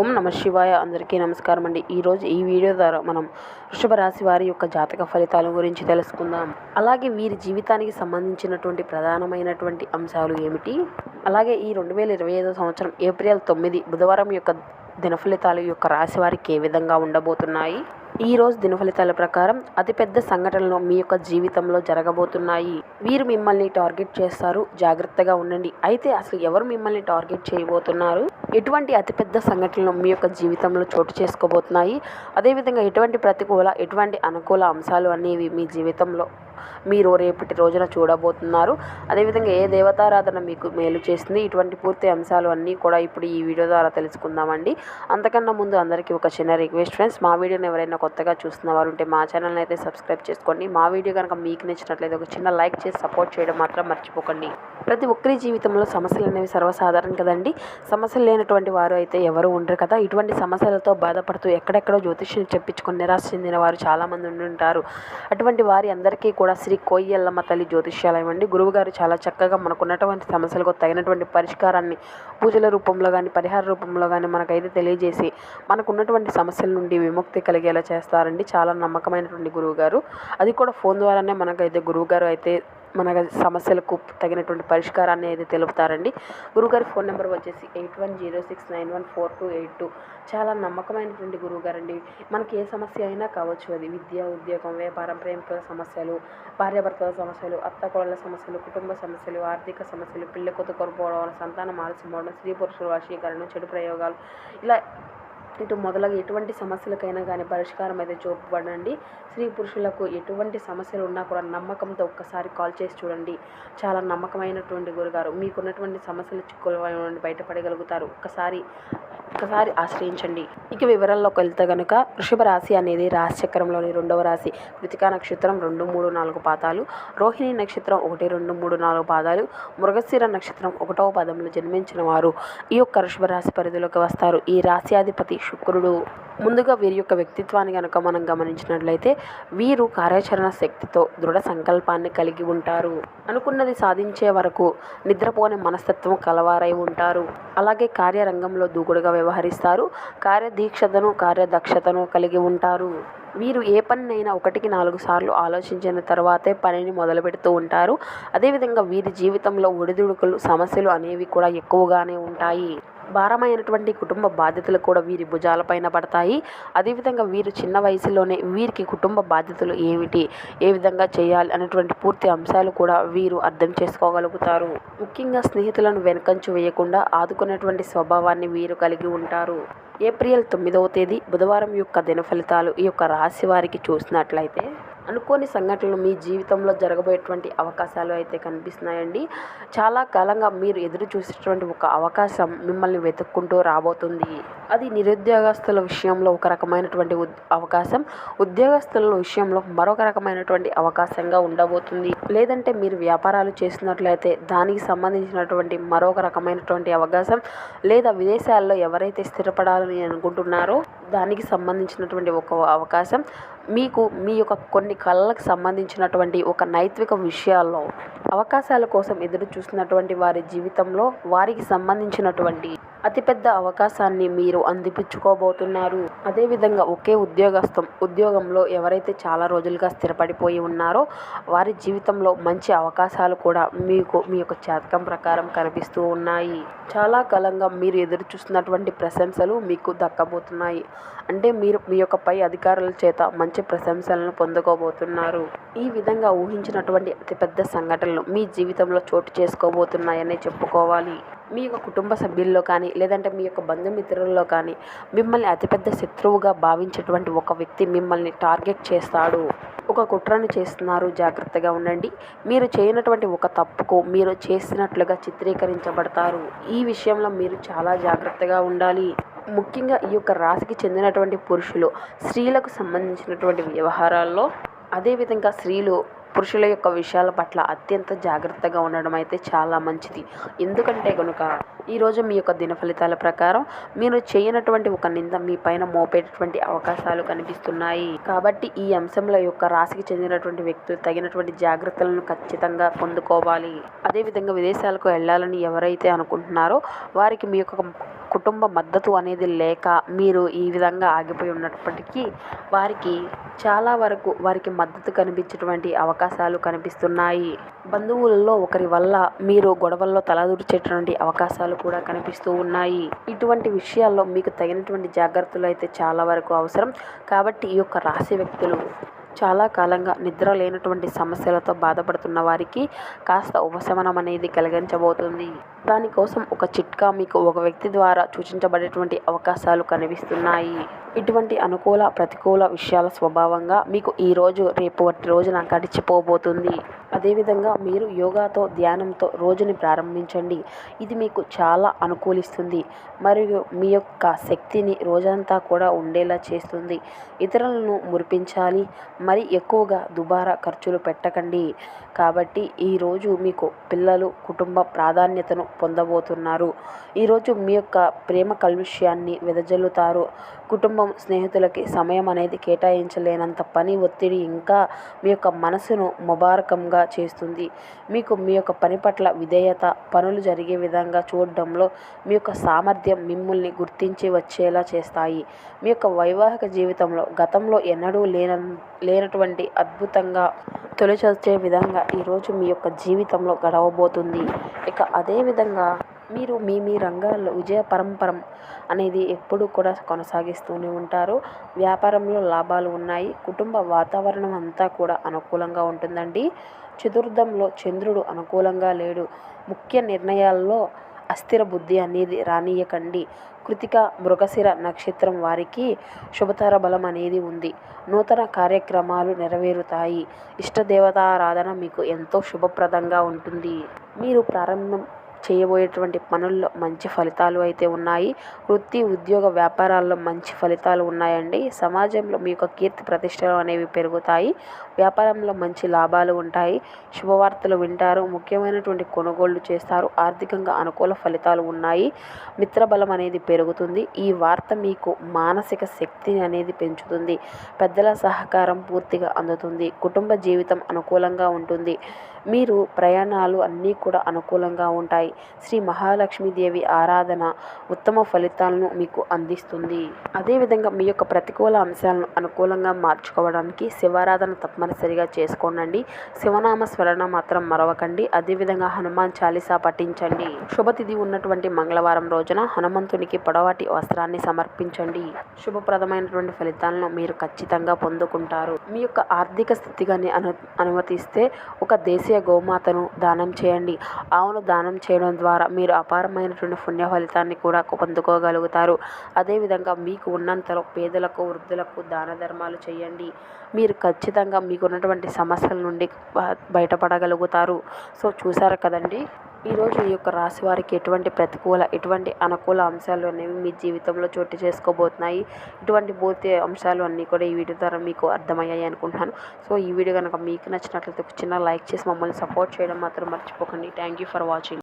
ఓం నమ శివాయ. అందరికీ నమస్కారం అండి. ఈరోజు ఈ వీడియో ద్వారా మనం వృషభ రాశి వారి యొక్క జాతక ఫలితాల గురించి తెలుసుకుందాం. అలాగే వీరి జీవితానికి సంబంధించినటువంటి ప్రధానమైనటువంటి అంశాలు ఏమిటి? అలాగే ఈ రెండు వేల ఇరవై ఐదో సంవత్సరం ఏప్రిల్ తొమ్మిది బుధవారం యొక్క దిన ఫలితాలు యొక్క రాశి వారికి ఏ విధంగా ఉండబోతున్నాయి? ఈ రోజు ప్రకారం అతిపెద్ద సంఘటనలు మీ యొక్క జీవితంలో జరగబోతున్నాయి. వీరు మిమ్మల్ని టార్గెట్ చేస్తారు. జాగ్రత్తగా ఉండండి. అయితే అసలు ఎవరు మిమ్మల్ని టార్గెట్ చేయబోతున్నారు? ఎటువంటి అతిపెద్ద సంఘటనలు మీ యొక్క జీవితంలో చోటు చేసుకోబోతున్నాయి? అదేవిధంగా ఎటువంటి ప్రతికూల ఎటువంటి అనుకూల అంశాలు అనేవి మీ జీవితంలో మీరు రేపటి రోజున చూడబోతున్నారు? అదేవిధంగా ఏ దేవతారాధన మీకు మేలు చేస్తుంది ఇటువంటి పూర్తి అంశాలు అన్నీ కూడా ఇప్పుడు ఈ వీడియో ద్వారా తెలుసుకుందామండి. అంతకన్నా ముందు అందరికీ ఒక చిన్న రిక్వెస్ట్ ఫ్రెండ్స్ మా వీడియోని ఎవరైనా కొత్తగా చూస్తున్న వారు ఉంటే మా ఛానల్ని అయితే సబ్స్క్రైబ్ చేసుకోండి. మా వీడియో కనుక మీకు నచ్చినట్లయితే ఒక చిన్న లైక్ చేసి సపోర్ట్ చేయడం మాత్రం మర్చిపోకండి. ప్రతి ఒక్కరి జీవితంలో సమస్యలు అనేవి సర్వసాధారణం కదండి. సమస్యలు లేనటువంటి వారు అయితే ఎవరు ఉండరు కదా. ఇటువంటి సమస్యలతో బాధపడుతూ ఎక్కడెక్కడో జ్యోతిష్యం చెప్పించుకొని నిరాశ చెందిన వారు చాలామంది ఉండి ఉంటారు. అటువంటి వారి అందరికీ కూడా శ్రీ కోయ్యల్లమ్మ తల్లి జ్యోతిష్యాలయం అండి. గురువుగారు చాలా చక్కగా మనకున్నటువంటి సమస్యలకు తగినటువంటి పరిష్కారాన్ని పూజల రూపంలో కానీ పరిహార రూపంలో కానీ మనకైతే తెలియజేసి మనకున్నటువంటి సమస్యల నుండి విముక్తి కలిగేలా చేస్తారండి. చాలా నమ్మకమైనటువంటి గురువుగారు. అది కూడా ఫోన్ ద్వారానే మనకైతే గురువుగారు అయితే మన సమస్యలకు తగినటువంటి పరిష్కారాన్ని అయితే తెలుపుతారండి. గురుగారి ఫోన్ నెంబర్ వచ్చేసి eight one zero six nine one four two eight two. చాలా నమ్మకమైనటువంటి గురువుగారండి. మనకి ఏ సమస్య అయినా కావచ్చు అది విద్య ఉద్యోగం వ్యాపారం ప్రేమికుల సమస్యలు భార్యాభర్తల సమస్యలు అత్త సమస్యలు కుటుంబ సమస్యలు ఆర్థిక సమస్యలు పిల్ల కొత్త కొనుక్కోవడం సంతానం ఆలస్యం అవడం స్త్రీ పురుషుల వశీకరణ చెడు ప్రయోగాలు. ఇలా ఇటు మొదలగు ఎటువంటి సమస్యలకైనా కానీ పరిష్కారం అయితే చూపబడండి. స్త్రీ పురుషులకు ఎటువంటి సమస్యలు ఉన్నా కూడా నమ్మకంతో ఒక్కసారి కాల్ చేసి చూడండి. చాలా నమ్మకమైనటువంటి గురుగారు. మీకున్నటువంటి సమస్యలు చిక్కులు నుండి బయటపడగలుగుతారు. ఒక్కసారి ఒక్కసారి ఆశ్రయించండి. ఇక వివరాల్లోకి వెళ్తే కనుక వృషభ రాశి అనేది రాశి చక్రంలోని రెండవ రాశి. కృతికా నక్షత్రం రెండు మూడు నాలుగు పాదాలు. రోహిణి నక్షత్రం ఒకటి రెండు మూడు నాలుగు పాదాలు. మృగశిర నక్షత్రం ఒకటవ పదంలో జన్మించిన వారు ఈ యొక్క వృషభ రాశి పరిధిలోకి వస్తారు. ఈ రాశ్యాధిపతి శుక్రుడు. ముందుగా వీరి యొక్క వ్యక్తిత్వాన్ని కనుక మనం గమనించినట్లయితే వీరు కార్యాచరణ శక్తితో దృఢ సంకల్పాన్ని కలిగి ఉంటారు. అనుకున్నది సాధించే వరకు నిద్రపోని మనస్తత్వం కలవారై ఉంటారు. అలాగే కార్యరంగంలో దూకుడుగా వ్యవహరిస్తారు. కార్యదీక్షతను కార్యదక్షతను కలిగి ఉంటారు. వీరు ఏ పనినైనా ఒకటికి నాలుగు సార్లు ఆలోచించిన తర్వాతే పనిని మొదలు పెడుతూ ఉంటారు. అదేవిధంగా వీరి జీవితంలో ఒడిదుడుకులు సమస్యలు అనేవి కూడా ఎక్కువగానే ఉంటాయి. భారమైనటువంటి కుటుంబ బాధ్యతలు కూడా వీరి భుజాలపైన పడతాయి. అదేవిధంగా వీరు చిన్న వయసులోనే వీరికి కుటుంబ బాధ్యతలు ఏమిటి? ఏ విధంగా చేయాలి? అనేటువంటి పూర్తి అంశాలు కూడా వీరు అర్థం చేసుకోగలుగుతారు. ముఖ్యంగా స్నేహితులను వెనకంచు వేయకుండా ఆదుకునేటువంటి స్వభావాన్ని వీరు కలిగి ఉంటారు. ఏప్రిల్ తొమ్మిదవ తేదీ బుధవారం యొక్క దిన ఫలితాలు ఈ యొక్క రాశి వారికి చూసినట్లయితే అనుకోని సంఘటనలు మీ జీవితంలో జరగబోయేటువంటి అవకాశాలు అయితే కనిపిస్తున్నాయండి. చాలా కాలంగా మీరు ఎదురు చూసేటువంటి ఒక అవకాశం మిమ్మల్ని వెతుక్కుంటూ రాబోతుంది. అది నిరుద్యోగస్తుల విషయంలో ఒక రకమైనటువంటి అవకాశం. ఉద్యోగస్తుల విషయంలో మరొక రకమైనటువంటి అవకాశంగా ఉండబోతుంది. లేదంటే మీరు వ్యాపారాలు చేస్తున్నట్లయితే దానికి సంబంధించినటువంటి మరొక రకమైనటువంటి అవకాశం. లేదా విదేశాల్లో ఎవరైతే స్థిరపడాలని అనుకుంటున్నారో దానికి సంబంధించినటువంటి ఒక అవకాశం. మీకు మీ యొక్క కొన్ని కళలకు సంబంధించినటువంటి ఒక నైతిక విషయాల్లో అవకాశాల కోసం ఎదురు చూస్తున్నటువంటి వారి జీవితంలో వారికి సంబంధించినటువంటి అతిపెద్ద అవకాశాన్ని మీరు అందిపించుకోబోతున్నారు అదేవిధంగా ఒకే ఉద్యోగస్థం ఉద్యోగంలో ఎవరైతే చాలా రోజులుగా స్థిరపడిపోయి ఉన్నారో వారి జీవితంలో మంచి అవకాశాలు కూడా మీకు మీ యొక్క జాతకం ప్రకారం కనిపిస్తూ ఉన్నాయి. చాలా కాలంగా మీరు ఎదురు చూస్తున్నటువంటి ప్రశంసలు మీకు దక్కబోతున్నాయి. అంటే మీరు మీ యొక్క పై అధికారుల చేత మంచి ప్రశంసలను పొందుకోబోతున్నారు. ఈ విధంగా ఊహించినటువంటి అతిపెద్ద సంఘటనలు మీ జీవితంలో చోటు చేసుకోబోతున్నాయని చెప్పుకోవాలి. మీ యొక్క కుటుంబ సభ్యుల్లో కానీ లేదంటే మీ యొక్క బంధుమిత్రుల్లో కానీ మిమ్మల్ని అతిపెద్ద శత్రువుగా భావించేటువంటి ఒక వ్యక్తి మిమ్మల్ని టార్గెట్ చేస్తాడు. ఒక కుట్రను చేస్తున్నారు. జాగ్రత్తగా ఉండండి. మీరు చేయనటువంటి ఒక తప్పుకు మీరు చేసినట్లుగా చిత్రీకరించబడతారు. ఈ విషయంలో మీరు చాలా జాగ్రత్తగా ఉండాలి. ముఖ్యంగా ఈ యొక్క రాశికి చెందినటువంటి పురుషులు స్త్రీలకు సంబంధించినటువంటి వ్యవహారాల్లో అదేవిధంగా స్త్రీలు పురుషుల యొక్క విషయాల పట్ల అత్యంత జాగ్రత్తగా ఉండడం అయితే చాలా మంచిది. ఎందుకంటే కనుక ఈరోజు మీ యొక్క దిన ఫలితాల ప్రకారం మీరు చేయనటువంటి ఒక నింద మీ పైన మోపేటటువంటి అవకాశాలు కనిపిస్తున్నాయి. కాబట్టి ఈ అంశంలో యొక్క రాశికి చెందినటువంటి వ్యక్తులు తగినటువంటి జాగ్రత్తలను ఖచ్చితంగా పొందుకోవాలి. అదేవిధంగా విదేశాలకు వెళ్ళాలని ఎవరైతే అనుకుంటున్నారో వారికి మీ యొక్క కుటుంబ మద్దతు అనేది లేక మీరు ఈ విధంగా ఆగిపోయి ఉన్నప్పటికీ వారికి చాలా వరకు వారికి మద్దతు కనిపించేటువంటి అవకాశాలు కనిపిస్తున్నాయి. బంధువులలో ఒకరి వల్ల మీరు గొడవల్లో తలదూర్చేటువంటి అవకాశాలు కూడా కనిపిస్తూ ఉన్నాయి. ఇటువంటి విషయాల్లో మీకు తగినటువంటి జాగ్రత్తలు అయితే చాలా వరకు అవసరం. కాబట్టి ఈ యొక్క రాశి వ్యక్తులు చాలా కాలంగా నిద్ర లేనటువంటి సమస్యలతో బాధపడుతున్న వారికి కాస్త ఉపశమనం అనేది కలిగించబోతుంది. దానికోసం ఒక చిట్కా మీకు ఒక వ్యక్తి ద్వారా సూచించబడేటువంటి అవకాశాలు కనిపిస్తున్నాయి. ఇటువంటి అనుకూల ప్రతికూల విషయాల స్వభావంగా మీకు ఈరోజు రేపు ఒకటి రోజున గడిచిపోబోతుంది. అదేవిధంగా మీరు యోగాతో ధ్యానంతో రోజుని ప్రారంభించండి. ఇది మీకు చాలా అనుకూలిస్తుంది. మరియు మీ యొక్క శక్తిని రోజంతా కూడా ఉండేలా చేస్తుంది. ఇతరులను మురిపించాలి. మరి ఎక్కువగా దుబారా ఖర్చులు పెట్టకండి. కాబట్టి ఈరోజు మీకు పిల్లలు కుటుంబ ప్రాధాన్యతను పొందబోతున్నారు. ఈరోజు మీ యొక్క ప్రేమ కలుష్యాన్ని వెదజల్లుతారు. కుటుంబం స్నేహితులకి సమయం అనేది కేటాయించలేనంత పని ఒత్తిడి ఇంకా మీ యొక్క మనసును ముబారకంగా చేస్తుంది. మీకు మీ యొక్క పని పట్ల విధేయత పనులు జరిగే విధంగా చూడడంలో మీ యొక్క సామర్థ్యం మిమ్మల్ని గుర్తించి వచ్చేలా చేస్తాయి. మీ యొక్క వైవాహిక జీవితంలో గతంలో ఎన్నడూ లేన లేనటువంటి అద్భుతంగా తొలిచొచ్చే విధంగా ఈరోజు మీ యొక్క జీవితంలో గడవబోతుంది. ఇక అదేవిధంగా మీరు మీ మీ రంగాల్లో విజయ పరంపరం అనేది ఎప్పుడూ కూడా కొనసాగిస్తూనే ఉంటారు. వ్యాపారంలో లాభాలు ఉన్నాయి. కుటుంబ వాతావరణం అంతా కూడా అనుకూలంగా ఉంటుందండి. చతుర్థంలో చంద్రుడు అనుకూలంగా లేడు. ముఖ్య నిర్ణయాల్లో అస్థిర బుద్ధి అనేది రానియకండి కృతిక మృగశిర నక్షత్రం వారికి శుభతర బలం అనేది ఉంది. నూతన కార్యక్రమాలు నెరవేరుతాయి. ఇష్టదేవతారాధన మీకు ఎంతో శుభప్రదంగా ఉంటుంది. మీరు ప్రారంభం చేయబోయేటువంటి పనుల్లో మంచి ఫలితాలు అయితే ఉన్నాయి. వృత్తి ఉద్యోగ వ్యాపారాల్లో మంచి ఫలితాలు ఉన్నాయండి. సమాజంలో మీ యొక్క కీర్తి ప్రతిష్టలు అనేవి పెరుగుతాయి. వ్యాపారంలో మంచి లాభాలు ఉంటాయి. శుభవార్తలు వింటారు. ముఖ్యమైనటువంటి కొనుగోళ్ళు చేస్తారు. ఆర్థికంగా అనుకూల ఫలితాలు ఉన్నాయి. మిత్రబలం అనేది పెరుగుతుంది. ఈ వార్త మీకు మానసిక శక్తిని అనేది పెంచుతుంది. పెద్దల సహకారం పూర్తిగా అందుతుంది. కుటుంబ జీవితం అనుకూలంగా ఉంటుంది. మీరు ప్రయాణాలు అన్నీ కూడా అనుకూలంగా ఉంటాయి. శ్రీ మహాలక్ష్మీదేవి ఆరాధన ఉత్తమ ఫలితాలను మీకు అందిస్తుంది. అదేవిధంగా మీ యొక్క ప్రతికూల అంశాలను అనుకూలంగా మార్చుకోవడానికి శివారాధన తప్పనిసరిగా చేసుకోనండి. శివనామ స్మరణ మాత్రం మరవకండి. అదేవిధంగా హనుమాన్ చాలీసా పఠించండి. శుభతిథి ఉన్నటువంటి మంగళవారం రోజున హనుమంతునికి పొడవాటి వస్త్రాన్ని సమర్పించండి. శుభప్రదమైనటువంటి ఫలితాలను మీరు ఖచ్చితంగా పొందుకుంటారు. మీ యొక్క ఆర్థిక స్థితిగాని అను అనుమతిస్తే ఒక దేశీయ గోమాతను దానం చేయండి. ఆవును దానం చేయడం ద్వారా మీరు అపారమైనటువంటి పుణ్య ఫలితాన్ని కూడా పొందుకోగలుగుతారు. అదేవిధంగా మీకు ఉన్నంతలో పేదలకు వృద్ధులకు దాన ధర్మాలు చేయండి. మీరు ఖచ్చితంగా మీకు ఉన్నటువంటి సమస్యల నుండి బయటపడగలుగుతారు. సో చూసారు కదండి? ఈరోజు ఈ యొక్క రాశి వారికి ఎటువంటి ప్రతికూల ఎటువంటి అనుకూల అంశాలు అనేవి మీ జీవితంలో చోటు చేసుకోబోతున్నాయి. ఇటువంటి పూర్తి అంశాలు అన్నీ కూడా ఈ వీడియో ద్వారా మీకు అర్థమయ్యాయి అనుకుంటున్నాను. సో ఈ వీడియో కనుక మీకు నచ్చినట్లయితే చిన్న లైక్ చేసి మమ్మల్ని సపోర్ట్ చేయడం మాత్రం మర్చిపోకండి. Thank you for watching.